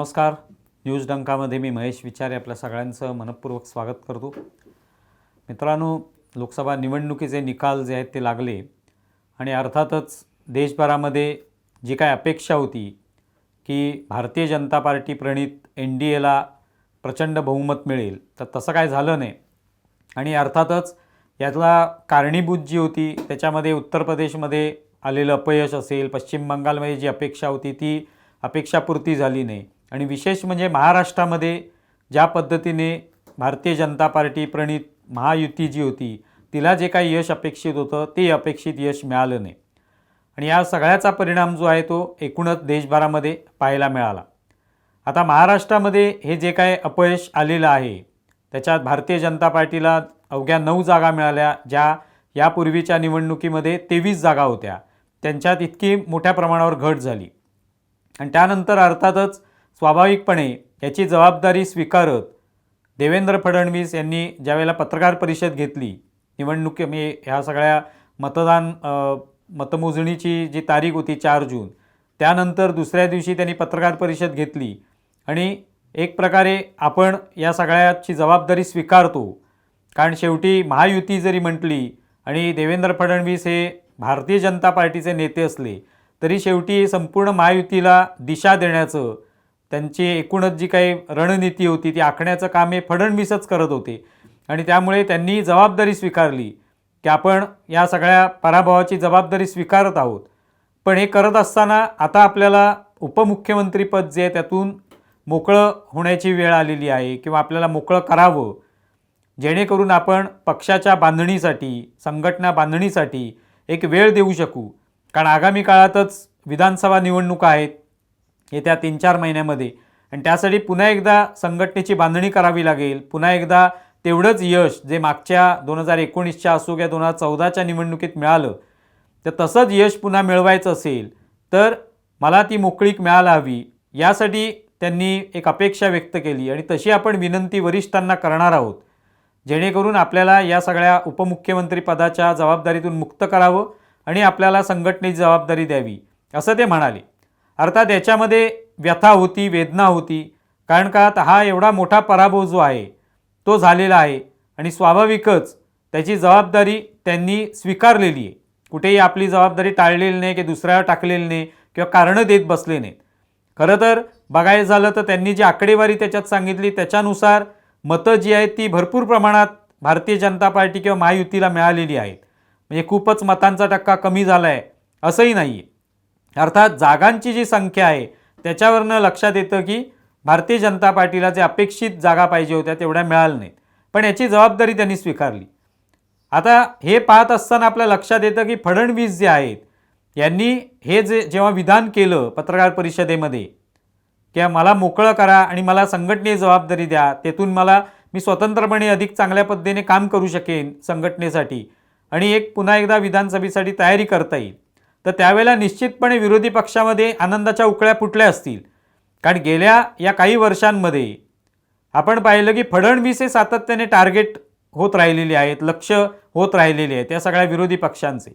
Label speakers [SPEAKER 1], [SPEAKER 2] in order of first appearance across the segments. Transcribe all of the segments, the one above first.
[SPEAKER 1] नमस्कार. न्यूज डंकामध्ये मी महेश विचारे आपल्या सगळ्यांचं मनपूर्वक स्वागत करतो. मित्रांनो लोकसभा निवडणुकीचे निकाल जे आहेत ते लागले आणि अर्थातच देशभरामध्ये जी काय अपेक्षा होती की भारतीय जनता पार्टी प्रणित एन डी एला प्रचंड बहुमत मिळेल तर तसं काय झालं नाही. आणि अर्थातच यातला कारणीभूत जी होती त्याच्यामध्ये उत्तर प्रदेशमध्ये आलेलं अपयश असेल पश्चिम बंगालमध्ये जी अपेक्षा होती ती अपेक्षापूर्ती झाली नाही. आणि विशेष म्हणजे महाराष्ट्रामध्ये ज्या पद्धतीने भारतीय जनता पार्टी प्रणित महायुती जी होती तिला जे काही यश अपेक्षित होतं ते अपेक्षित यश मिळालं नाही. आणि या सगळ्याचा परिणाम जो आहे तो एकूणच देशभरामध्ये पाहायला मिळाला. आता महाराष्ट्रामध्ये हे जे काय अपयश आलेलं आहे त्याच्यात भारतीय जनता पार्टीला अवघ्या नऊ जागा मिळाल्या ज्या यापूर्वीच्या निवडणुकीमध्ये तेवीस जागा होत्या. त्यांच्यात इतकी मोठ्या प्रमाणावर घट झाली. आणि त्यानंतर अर्थातच स्वाभाविकपणे याची जबाबदारी स्वीकारत देवेंद्र फडणवीस यांनी ज्यावेळेला पत्रकार परिषद घेतली निवडणुकी मी ह्या सगळ्या मतदान मतमोजणीची जी तारीख होती चार जून त्यानंतर दुसऱ्या दिवशी त्यांनी पत्रकार परिषद घेतली आणि एक प्रकारे आपण या सगळ्याची जबाबदारी स्वीकारतो. कारण शेवटी महायुती जरी म्हटली आणि देवेंद्र फडणवीस हे भारतीय जनता पार्टीचे नेते असले तरी शेवटी संपूर्ण महायुतीला दिशा देण्याचं त्यांची एकूणच जी काही रणनीती होती ती आखण्याचं काम हे फडणवीसच करत होते. आणि त्यामुळे त्यांनी जबाबदारी स्वीकारली की आपण या सगळ्या पराभवाची जबाबदारी स्वीकारत आहोत. पण हे करत असताना आता आपल्याला उपमुख्यमंत्रीपद जे आहे त्यातून मोकळं होण्याची वेळ आलेली आहे किंवा आपल्याला मोकळं करावं. जेणेकरून आपण पक्षाच्या बांधणीसाठी संघटना बांधणीसाठी एक वेळ देऊ शकू. कारण आगामी काळातच विधानसभा निवडणुका आहेत येत्या तीन चार महिन्यामध्ये. आणि त्यासाठी पुन्हा एकदा संघटनेची बांधणी करावी लागेल. पुन्हा एकदा तेवढंच यश जे मागच्या दोन हजार एकोणीसच्या असो किंवा दोन हजार चौदाच्या निवडणुकीत मिळालं तर तसंच यश पुन्हा मिळवायचं असेल तर मला ती मोकळीक मिळायला हवी. यासाठी त्यांनी एक अपेक्षा व्यक्त केली आणि तशी आपण विनंती वरिष्ठांना करणार आहोत. जेणेकरून आपल्याला या सगळ्या उपमुख्यमंत्रीपदाच्या जबाबदारीतून मुक्त करावं आणि आपल्याला संघटनेची जबाबदारी द्यावी असं ते म्हणाले. अर्थात याच्यामध्ये व्यथा होती वेदना होती. कारण का? हा एवढा मोठा पराभव जो आहे तो झालेला आहे. आणि स्वाभाविकच त्याची जबाबदारी त्यांनी स्वीकारलेली आहे. कुठेही आपली जबाबदारी टाळलेली नाही की दुसऱ्यावर टाकलेली नाही किंवा कारणं देत बसले नाहीत. खरं तर बघायचं झालं तर त्यांनी जी आकडेवारी त्याच्यात सांगितली त्याच्यानुसार मतं जी आहेत ती भरपूर प्रमाणात भारतीय जनता पार्टी किंवा महायुतीला मिळालेली आहेत. म्हणजे खूपच मतांचा टक्का कमी झाला आहे असंही नाही आहे अर्थात जागांची जी संख्या आहे त्याच्यावरनं लक्षात येतं की भारतीय जनता पार्टीला जे अपेक्षित जागा पाहिजे होत्या तेवढ्या मिळाल्या नाहीत. पण याची जबाबदारी त्यांनी स्वीकारली. आता हे पाहत असताना आपल्या लक्षात येतं की फडणवीस जे आहेत यांनी हे जे जेव्हा विधान केलं पत्रकार परिषदेमध्ये किंवा मला मोकळं करा आणि मला संघटने जबाबदारी द्या तेथून मला मी स्वतंत्रपणे अधिक चांगल्या पद्धतीने काम करू शकेन संघटनेसाठी आणि एक पुन्हा एकदा विधानसभेसाठी तयारी करता येईल. तर त्यावेळेला निश्चितपणे विरोधी पक्षामध्ये आनंदाच्या उकळ्या फुटल्या असतील. कारण गेल्या या काही वर्षांमध्ये आपण पाहिलं की फडणवीस हे सातत्याने टार्गेट होत राहिलेले आहेत लक्ष होत राहिलेले आहेत या सगळ्या विरोधी पक्षांचे.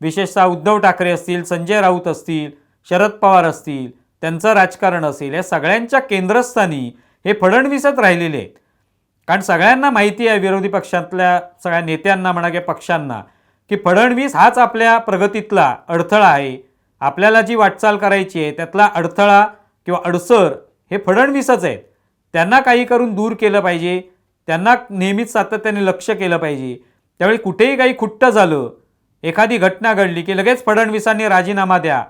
[SPEAKER 1] विशेषतः उद्धव ठाकरे असतील संजय राऊत असतील शरद पवार असतील त्यांचं राजकारण असेल या सगळ्यांच्या केंद्रस्थानी हे फडणवीसच राहिलेले आहेत. कारण सगळ्यांना माहिती आहे विरोधी पक्षातल्या सगळ्या नेत्यांना म्हणा किंवा पक्षांना की फडणवीस हाच आपल्या प्रगतीतला अडथळा आहे. आपल्याला जी वाटचाल करायची आहे त्यातला अडथळा किंवा अडसर हे फडणवीसच आहेत. त्यांना काही करून दूर केलं पाहिजे. त्यांना नेहमीच सातत्याने लक्ष केलं पाहिजे. त्यावेळी कुठेही काही खुट्ट झालं एखादी घटना घडली की लगेच फडणवीसांनी राजीनामा द्या.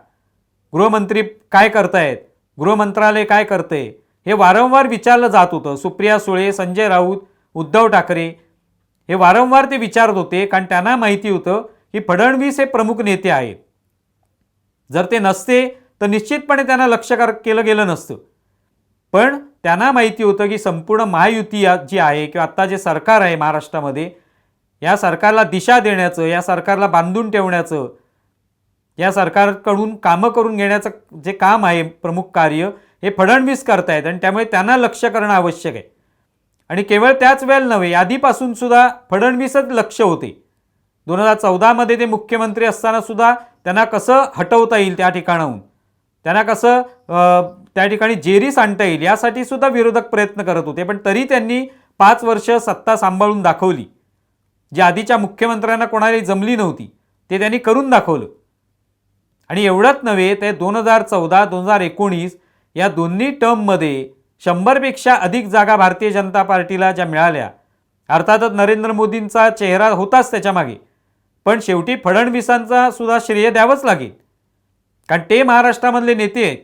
[SPEAKER 1] गृहमंत्री काय करतायत? गृहमंत्रालय काय करते हे वारंवार विचारलं जात होतं. सुप्रिया सुळे संजय राऊत उद्धव ठाकरे हे वारंवार ते विचारत होते कारण त्यांना माहिती होतं की फडणवीस हे प्रमुख नेते आहेत. जर ते नसते तर निश्चितपणे त्यांना लक्ष कर केलं गेलं नसतं. पण त्यांना माहिती होतं की संपूर्ण महायुती जी आहे किंवा आत्ता जे सरकार आहे महाराष्ट्रामध्ये या सरकारला दिशा देण्याचं या सरकारला बांधून ठेवण्याचं या सरकारकडून कामं करून घेण्याचं जे काम आहे प्रमुख कार्य हे फडणवीस करतायत आणि त्यामुळे त्यांना लक्ष करणं आवश्यक आहे. आणि केवळ त्याच वेळेला नव्हे आधीपासून सुद्धा फडणवीसच लक्ष होते. दोन हजार चौदामध्ये ते मुख्यमंत्री असताना सुद्धा त्यांना कसं हटवता येईल त्या ठिकाणाहून? त्यांना कसं त्या ठिकाणी जेरीस आणता येईल यासाठी सुद्धा विरोधक प्रयत्न करत होते पण तरी त्यांनी पाच वर्ष सत्ता सांभाळून दाखवली. जी आधीच्या मुख्यमंत्र्यांना कोणालाही जमली नव्हती ते त्यांनी करून दाखवलं. आणि एवढंच नव्हे ते दोन हजार चौदा दोन हजार एकोणीस या दोन्ही टर्ममध्ये शंभरपेक्षा अधिक जागा भारतीय जनता पार्टीला ज्या मिळाल्या अर्थातच नरेंद्र मोदींचा चेहरा होताच त्याच्यामागे पण शेवटी फडणवीसांचा सुद्धा श्रेय द्यावंच लागेल. कारण ते महाराष्ट्रामधले नेते आहेत.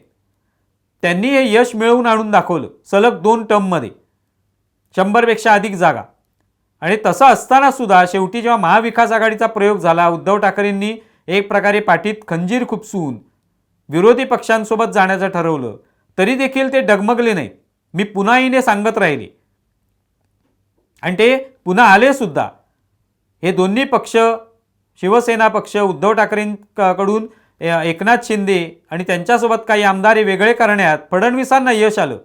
[SPEAKER 1] त्यांनी हे यश मिळवून आणून दाखवलं सलग दोन टर्ममध्ये. शंभरपेक्षा अधिक जागा. आणि तसं असताना सुद्धा शेवटी जेव्हा महाविकास आघाडीचा प्रयोग झाला उद्धव ठाकरेंनी एक प्रकारे पाठीत खंजीर खुपसून विरोधी पक्षांसोबत जाण्याचं ठरवलं तरी देखील ते डगमगले नाहीत. मी पुन्हा येणे सांगत राहिले. आणि ते पुन्हा आले सुद्धा. हे दोन्ही पक्ष शिवसेना पक्ष उद्धव ठाकरेंकडून एकनाथ शिंदे आणि त्यांच्यासोबत काही आमदार हे वेगळे करण्यात फडणवीसांना यश आलं.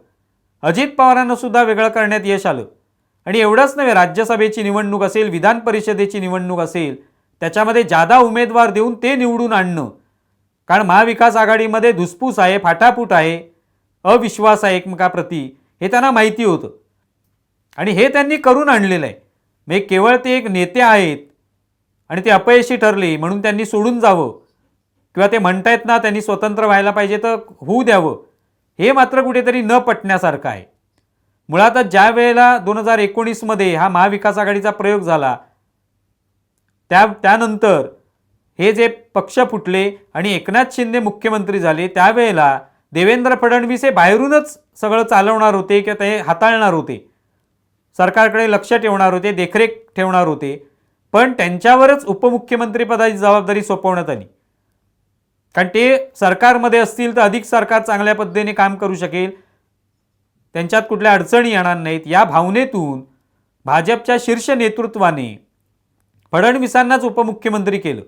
[SPEAKER 1] अजित पवारांना सुद्धा वेगळं करण्यात यश आलं. आणि एवढंच नव्हे राज्यसभेची निवडणूक असेल विधान परिषदेची निवडणूक असेल त्याच्यामध्ये जादा उमेदवार देऊन ते निवडून आणणं. कारण महाविकास आघाडीमध्ये धुसफूस आहे फाटाफूट आहे. अविश्वास आहे एकमेकाप्रती हे त्यांना माहिती होतं. आणि हे त्यांनी करून आणलेलं आहे म्हणजे केवळ ते एक नेते आहेत आणि ते अपयशी ठरले म्हणून त्यांनी सोडून जावं. किंवा ते म्हणतायत ना त्यांनी स्वतंत्र व्हायला पाहिजे तर होऊ द्यावं. हे मात्र कुठेतरी न पटण्यासारखं आहे. मुळातच ज्या वेळेला दोन हजार एकोणीसमध्ये हा महाविकास आघाडीचा प्रयोग झाला त्या त्यानंतर हे जे पक्ष फुटले आणि एकनाथ शिंदे मुख्यमंत्री झाले त्यावेळेला देवेंद्र फडणवीस हे बाहेरूनच सगळं चालवणार होते किंवा ते हाताळणार होते. सरकारकडे लक्ष ठेवणार होते देखरेख ठेवणार होते. पण त्यांच्यावरच उपमुख्यमंत्रीपदाची जबाबदारी सोपवण्यात आली. कारण ते सरकारमध्ये असतील तर अधिक सरकार चांगल्या पद्धतीने काम करू शकेल. त्यांच्यात कुठल्या अडचणी येणार नाहीत. या भावनेतून भाजपच्या शीर्ष नेतृत्वाने फडणवीसांनाच उपमुख्यमंत्री केलं.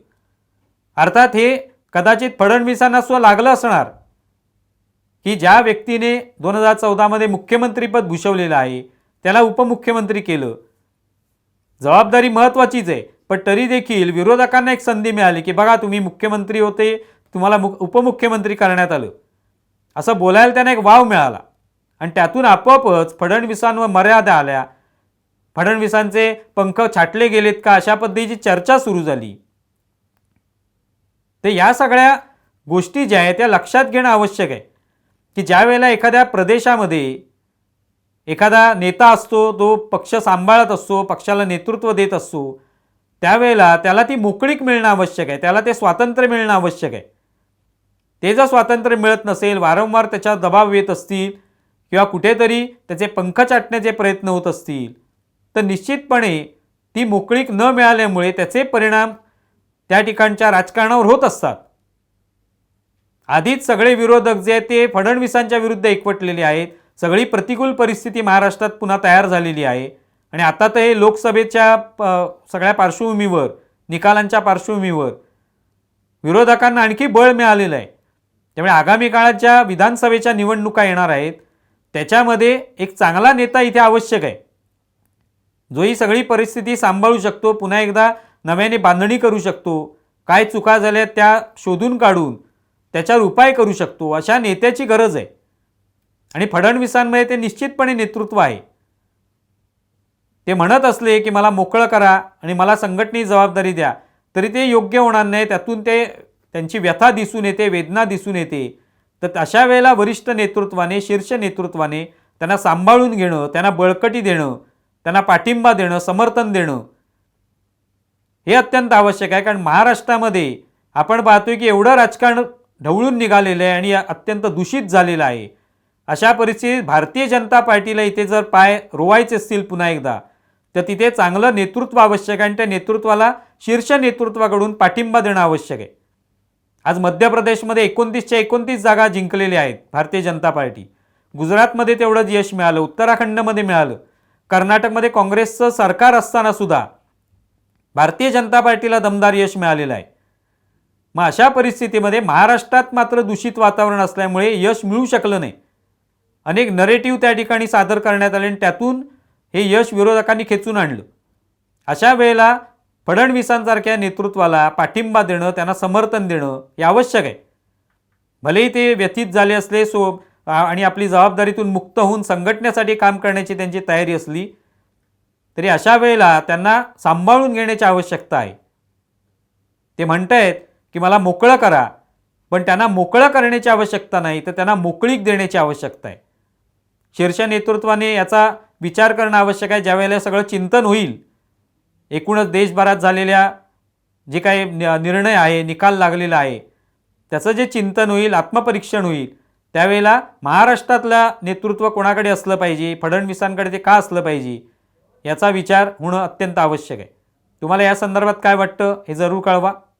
[SPEAKER 1] अर्थात हे कदाचित फडणवीसांना सुद्धा लागलं असणार. की ज्या व्यक्तीने दोन हजार चौदामध्ये मुख्यमंत्रीपद भूषवलेलं आहे त्याला उपमुख्यमंत्री केलं. जबाबदारी महत्त्वाचीच आहे पण तरी देखील विरोधकांना एक संधी मिळाली की बघा तुम्ही मुख्यमंत्री होते तुम्हाला मुख उपमुख्यमंत्री करण्यात आलं. असं बोलायला त्यांना एक वाव मिळाला. आणि त्यातून आपोआपच फडणवीसांवर मर्यादा आल्या. फडणवीसांचे पंख छाटले गेलेत का अशा पद्धतीची चर्चा सुरू झाली. ते या सगळ्या गोष्टी ज्या आहेत त्या लक्षात घेणं आवश्यक आहे. की ज्या वेळेला एखाद्या प्रदेशामध्ये एखादा नेता असतो तो पक्ष सांभाळत असतो पक्षाला नेतृत्व देत असतो त्यावेळेला त्याला ती मोकळीक मिळणं आवश्यक आहे त्याला ते स्वातंत्र्य मिळणं आवश्यक आहे. ते जर स्वातंत्र्य मिळत नसेल वारंवार त्याच्या दबाव येत असतील किंवा कुठेतरी त्याचे पंख चाटण्याचे प्रयत्न होत असतील तर निश्चितपणे ती मोकळीक न मिळाल्यामुळे त्याचे परिणाम त्या ठिकाणच्या राजकारणावर होत असतात. आधीच सगळे विरोधक जे आहेत ते फडणवीसांच्या विरुद्ध एकवटलेले आहेत. सगळी प्रतिकूल परिस्थिती महाराष्ट्रात पुन्हा तयार झालेली आहे. आणि आता तर हे लोकसभेच्या प- सगळ्या पार्श्वभूमीवर निकालांच्या पार्श्वभूमीवर विरोधकांना आणखी बळ मिळालेलं आहे. त्यामुळे आगामी काळात ज्या विधानसभेच्या निवडणुका येणार आहेत त्याच्यामध्ये एक चांगला नेता इथे आवश्यक आहे. जो ही सगळी परिस्थिती सांभाळू शकतो पुन्हा एकदा नव्याने बांधणी करू शकतो. काय चुका झाल्या त्या शोधून काढून त्याच्यावर उपाय करू शकतो अशा नेत्याची गरज आहे. आणि फडणवीसांमध्ये ते निश्चितपणे नेतृत्व आहे. ते म्हणत असले की मला मोकळं करा आणि मला संघटनेची जबाबदारी द्या तरी ते योग्य होणार नाही. त्यातून ते त्यांची व्यथा दिसून येते वेदना दिसून येते. तर अशा वेळेला वरिष्ठ नेतृत्वाने शीर्ष नेतृत्वाने त्यांना सांभाळून घेणं त्यांना बळकटी देणं त्यांना पाठिंबा देणं समर्थन देणं हे अत्यंत आवश्यक आहे. कारण महाराष्ट्रामध्ये आपण पाहतोय की एवढं राजकारण ढवळून निघालेलं आहे आणि अत्यंत दूषित झालेलं आहे. अशा परिस्थितीत भारतीय जनता पार्टीला इथे जर पाय रोवायचे असतील पुन्हा एकदा तर तिथे चांगलं नेतृत्व आवश्यक आहे आणि त्या नेतृत्वाला शीर्ष नेतृत्वाकडून पाठिंबा देणं आवश्यक आहे. आज मध्य प्रदेशमध्ये एकोणतीसच्या एकोणतीस जागा जिंकलेल्या आहेत भारतीय जनता पार्टी. गुजरातमध्ये तेवढंच यश मिळालं उत्तराखंडमध्ये मिळालं कर्नाटकमध्ये काँग्रेसचं सरकार असताना सुद्धा भारतीय जनता पार्टीला दमदार यश मिळालेलं आहे. मग अशा परिस्थितीमध्ये महाराष्ट्रात मात्र दूषित वातावरण असल्यामुळे यश मिळू शकलं नाही. अनेक नरेटिव्ह त्या ठिकाणी सादर करण्यात आले आणि त्यातून हे यश विरोधकांनी खेचून आणलं. अशा वेळेला फडणवीसांसारख्या नेतृत्वाला पाठिंबा देणं त्यांना समर्थन देणं हे आवश्यक आहे. भलेही ते व्यथित झाले असले सो आणि आपली जबाबदारीतून मुक्त होऊन संघटनेसाठी काम करण्याची त्यांची तयारी असली तरी अशा वेळेला त्यांना सांभाळून घेण्याची आवश्यकता आहे. ते म्हणतायत की मला मोकळं करा. पण त्यांना मोकळं करण्याची आवश्यकता नाही तर त्यांना मोकळीक देण्याची आवश्यकता आहे. शीर्ष नेतृत्वाने याचा विचार करणं आवश्यक आहे ज्यावेळेला सगळं चिंतन होईल. एकूणच देशभरात झालेल्या जे काही निर्णय आहे निकाल लागलेला आहे त्याचं जे चिंतन होईल आत्मपरीक्षण होईल त्यावेळेला महाराष्ट्रातलं नेतृत्व कोणाकडे असलं पाहिजे फडणवीसांकडे ते का असलं पाहिजे याचा विचार होणं अत्यंत आवश्यक आहे. तुम्हाला या संदर्भात काय वाटतं हे जरूर कळवा.